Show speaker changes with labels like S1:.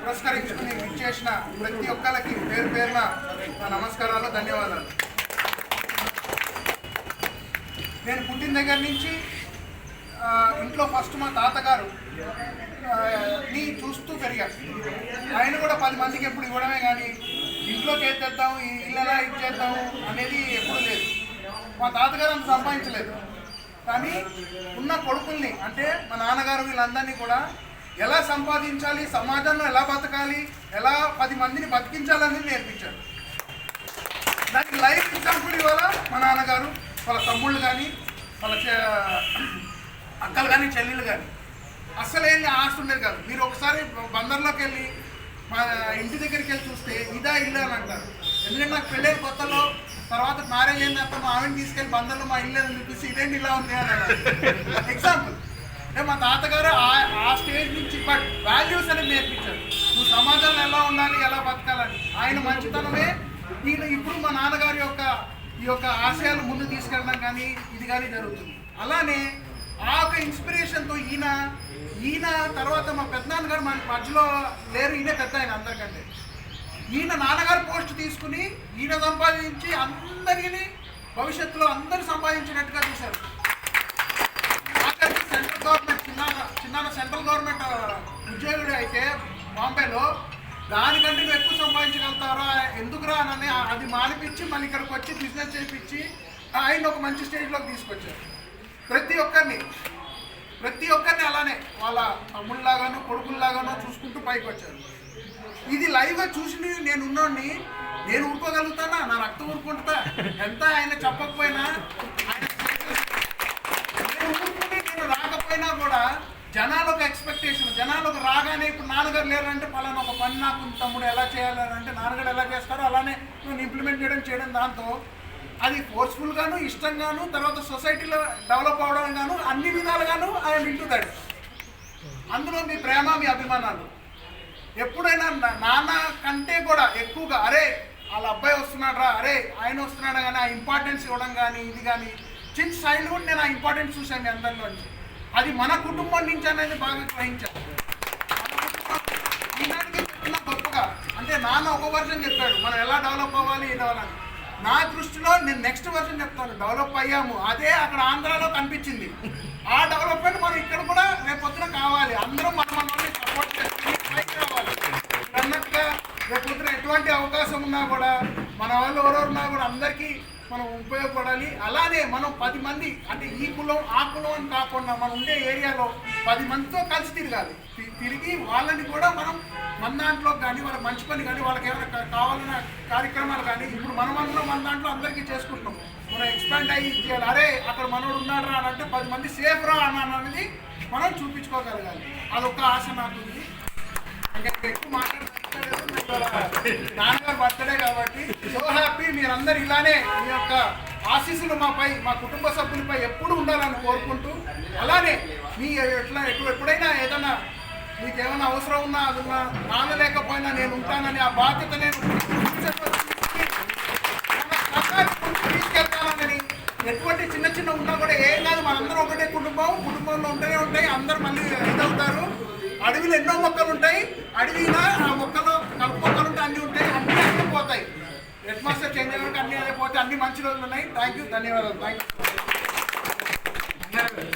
S1: పురస్కరించుకుని ఇచ్చేసిన ప్రతి ఒక్కరికి పేరు పేరున నా నమస్కారాలు ధన్యవాదాలు. నేను పుట్టిన దగ్గర నుంచి ఇంట్లో ఫస్ట్ మా తాతగారు నీ ని చూస్తూ పెరిగారు. ఆయన కూడా పది మందికి ఎప్పుడు ఇవ్వడమే కానీ ఇంట్లోకి ఏది తెద్దాం ఈ ఇది అనేది ఎప్పుడు లేదు. మా తాతగారు అంత సంపాదించలేదు. కానీ ఉన్న కొడుకుల్ని అంటే మా నాన్నగారు వీళ్ళందరినీ కూడా ఎలా సంపాదించాలి సమాజంలో ఎలా బతకాలి ఎలా పది మందిని బతికించాలనేది నేర్పించారు. దానికి లైఫ్ ఎగ్జాంపుల్ ఇవాళ మా నాన్నగారు వాళ్ళ తమ్ముళ్ళు కానీ వాళ్ళ అక్కలు కానీ చెల్లెళ్ళు కానీ అస్సలేం ఆస్తి ఉండేది కాదు. మీరు ఒకసారి బందర్లోకి వెళ్ళి మా ఇంటి దగ్గరికి వెళ్ళి చూస్తే ఇదా ఇల్లు అని అంటారు. ఎందుకంటే నాకు పెళ్ళైన కొత్తలో తర్వాత మ్యారేజ్ అయిన తర్వాత మా ఆవిడని తీసుకెళ్ళి బందర్లో మా ఇల్లు అని చూసి ఇదేంటి ఇలా ఉంది అని ఎగ్జాంపుల్ అంటే మా తాతగారు ఆ- ఆ స్టేజ్ నుంచి బట్ వాల్యూస్ అనేది నేర్పించారు. నువ్వు సమాజంలో ఎలా ఉండాలి ఎలా బతకాలని. ఆయన మంచితనమే. ఈయన ఇప్పుడు మా నాన్నగారి యొక్క ఈ యొక్క ఆశయాలు ముందు తీసుకెళ్ళడం కానీ ఇది కానీ జరుగుతుంది. అలానే ఆ ఒక ఇన్స్పిరేషన్తో ఈయన ఈయన తర్వాత మా పెద్దనాన్నగారు మన మధ్యలో లేరు. ఈయన పెద్ద ఆయన అందరికంటే. ఈయన నాన్నగారు పోస్ట్ తీసుకుని ఈయన సంపాదించి అందరినీ భవిష్యత్తులో అందరూ సంపాదించినట్టుగా చూశారు. సెంట్రల్ గవర్నమెంట్ చిన్న చిన్న సెంట్రల్ గవర్నమెంట్ ఉద్యోగుడు అయితే బాంబేలో దానికంటే నువ్వు ఎక్కువ సంపాదించగలుగుతారా ఎందుకురా అని అది మానిపించి మళ్ళీ ఇక్కడికి వచ్చి బిజినెస్ చేయించి ఆయన ఒక మంచి స్టేజ్లోకి తీసుకొచ్చారు. ప్రతి ఒక్కరిని ప్రతి ఒక్కరిని అలానే వాళ్ళ తమ్ముళ్ళలాగానో కొడుకుల్లాగానో చూసుకుంటూ పైకి వచ్చారు. ఇది లైవ్గా చూసి నేను ఉన్నోడిని నేను ఊరుకోగలుగుతానా? నా రక్తం ఊరుకుంటుందా? ఎంత ఆయన చెప్పకపోయినా ఆయన నేను ఊరుకుని నేను రాకపోయినా కూడా జనాలు ఒక ఎక్స్పెక్టేషన్ జనాలు ఒక రాగానే ఇప్పుడు నాన్నగారు లేరంటే పలానా ఒక పని నాకు తమ్ముడు ఎలా చేయాలంటే అంటే నాన్నగారు ఎలా చేస్తారో అలానే నేను ఇంప్లిమెంట్ చేయడం చేయడం దాంతో అది ఫోర్స్ఫుల్గాను ఇష్టంగాను తర్వాత సొసైటీలో డెవలప్ అవడం గాను అన్ని విధాలుగాను ఆయన వింటూ దట్ అందులో మీ ప్రేమ మీ అభిమానాలు. ఎప్పుడైనా నా- నాన్న కంటే కూడా ఎక్కువగా అరే వాళ్ళ అబ్బాయి వస్తున్నాడు రా అరే ఆయన వస్తున్నాడు కానీ ఆ ఇంపార్టెన్స్ ఇవ్వడం కానీ ఇది కానీ చిన్న చైల్డ్హుడ్ నేను ఆ ఇంపార్టెన్స్ చూశాను మీ అందరిలోంచి. అది మన కుటుంబం నుంచి అనేది బాగా గ్రహించాను ఈనాటికి చెప్తున్నా గొప్పగా అంటే నాన్న ఒక వర్షం చెప్పాడు మనం ఎలా డెవలప్ అవ్వాలి ఇది అవ్వాలని నా దృష్టిలో నేను నెక్స్ట్ వర్షన్ చెప్తాను. డెవలప్ అయ్యాము. అదే అక్కడ ఆంధ్రాలో కనిపించింది. ఆ డెవలప్మెంట్ మనం ఇక్కడ కూడా రేపు పొద్దున కావాలి. అందరం మన మనల్ని సపోర్ట్ చేసుకుని పైకి రావాలి. అన్నట్టుగా రేపు పొద్దున ఎటువంటి అవకాశం ఉన్నా కూడా మన వాళ్ళు ఎవరెవరున్నా కూడా అందరికీ మనం ఉపయోగపడాలి. అలానే మనం పది మంది అంటే ఈ కులం ఆ కులం అని కాకుండా మనం ఉండే ఏరియాలో పది మందితో కలిసి తిరగాలి. తిరిగి వాళ్ళని కూడా మనం మన దాంట్లో కానీ వాళ్ళ మంచి పని కానీ వాళ్ళకి ఏమైనా కావాలన్న కార్యక్రమాలు కానీ ఇప్పుడు మనం అందరం మన దాంట్లో అందరికీ చేసుకుంటున్నాం. మనం ఎక్స్పాండ్ అయ్యి చేయాలి అరే అక్కడ మనోడు ఉన్నాడు రా అని అంటే పది మంది సేఫ్ రా అని అనేది మనం చూపించుకోగలగాలి. అదొక ఆశ నాకు ఉంది ఇంకా ఎక్కువ మాట్లాడుతుంది నాన్నగారు బర్త్డే కాబట్టి సో హ్యాపీ. మీరందరూ ఇలానే మీ యొక్క ఆశీస్సులు మాపై మా కుటుంబ సభ్యులపై ఎప్పుడు ఉండాలని కోరుకుంటూ అలానే మీ ఎట్లా ఎప్పుడు ఎప్పుడైనా ఏదైనా మీకు ఏమైనా అవసరం ఉన్నా అది ఉన్నా నాన్న లేకపోయినా నేను ఉంటానని ఆ బాధ్యత నేను తీసుకెళ్తానని ఎటువంటి చిన్న చిన్న ఉన్నా కూడా ఏం కాదు. మనందరం ఒకటే కుటుంబం. కుటుంబంలో ఉంటూనే ఉంటాయి. అందరు మళ్ళీ ఇదవుతారు. అడవిలో ఎన్నో మొక్కలు ఉంటాయి. అడవిలో ఆ మొక్కలు అన్ని ఉంటాయి అన్ని అన్ని పోతాయి. హెడ్ మాస్టర్ చేంజ్ అయ్యేవరకు అన్ని అదే పోతే అన్ని మంచి రోజులు ఉన్నాయి. థ్యాంక్ యూ ధన్యవాదాలు. Thank you